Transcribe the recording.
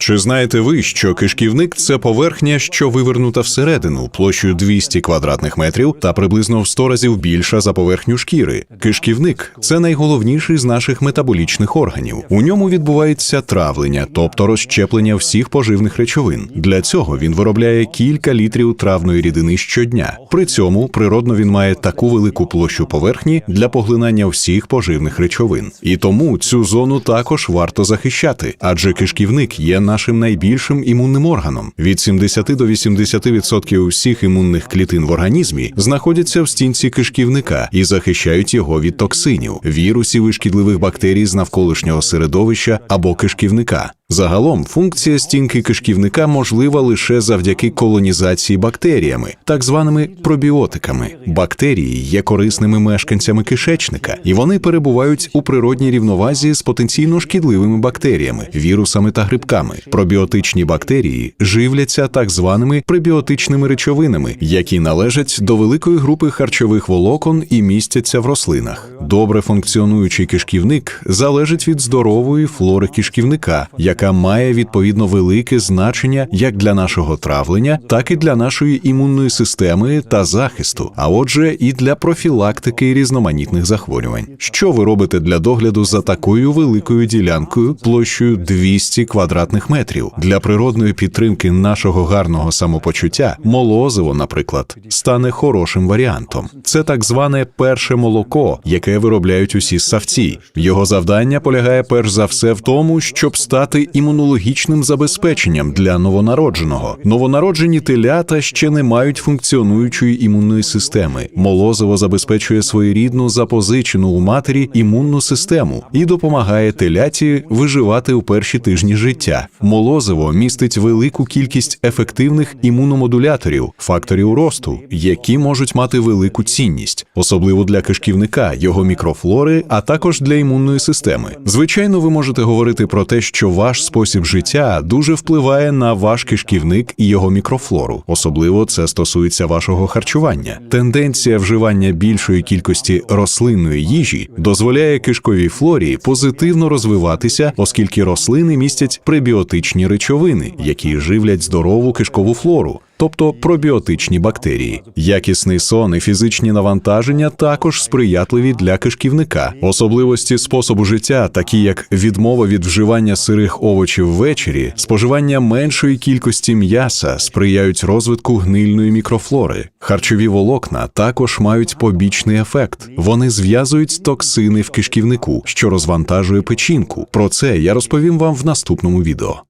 Чи знаєте ви, що кишківник це поверхня, що вивернута всередину площею 200 квадратних метрів та приблизно в 100 разів більша за поверхню шкіри? Кишківник це найголовніший з наших метаболічних органів. У ньому відбувається травлення, тобто розщеплення всіх поживних речовин. Для цього він виробляє кілька літрів травної рідини щодня. При цьому природно він має таку велику площу поверхні для поглинання всіх поживних речовин. І тому цю зону також варто захищати, адже кишківник є нашим найбільшим імунним органом. Від 70 до 80% усіх імунних клітин в організмі знаходяться в стінці кишківника і захищають його від токсинів, вірусів і шкідливих бактерій з навколишнього середовища або кишківника. Загалом функція стінки кишківника можлива лише завдяки колонізації бактеріями, так званими пробіотиками. Бактерії є корисними мешканцями кишечника, і вони перебувають у природній рівновазі з потенційно шкідливими бактеріями, вірусами та грибками. Пробіотичні бактерії живляться так званими пребіотичними речовинами, які належать до великої групи харчових волокон і містяться в рослинах. Добре функціонуючий кишківник залежить від здорової флори кишківника, яка має відповідно велике значення як для нашого травлення, так і для нашої імунної системи та захисту, а отже, і для профілактики різноманітних захворювань. Що ви робите для догляду за такою великою ділянкою площею 200 квадратних метрів для природної підтримки нашого гарного самопочуття? Молозиво, наприклад, стане хорошим варіантом. Це так зване перше молоко, яке виробляють усі ссавці. Його завдання полягає перш за все в тому, щоб стати імунологічним забезпеченням для новонародженого. Новонароджені телята ще не мають функціонуючої імунної системи. Молозиво забезпечує своєрідну запозичену у матері імунну систему і допомагає теляті виживати у перші тижні життя. Молозиво містить велику кількість ефективних імуномодуляторів, факторів росту, які можуть мати велику цінність, особливо для кишківника, його мікрофлори, а також для імунної системи. Звичайно, ви можете говорити про те, що ваш спосіб життя дуже впливає на ваш кишківник і його мікрофлору. Особливо це стосується вашого харчування. Тенденція вживання більшої кількості рослинної їжі дозволяє кишковій флорі позитивно розвиватися, оскільки рослини містять пребіотичні речовини, які живлять здорову кишкову флору. Тобто пробіотичні бактерії, якісний сон і фізичні навантаження також сприятливі для кишківника. Особливості способу життя, такі як відмова від вживання сирих овочів ввечері, споживання меншої кількості м'яса, сприяють розвитку гнильної мікрофлори. Харчові волокна також мають побічний ефект. Вони зв'язують токсини в кишківнику, що розвантажує печінку. Про це я розповім вам в наступному відео.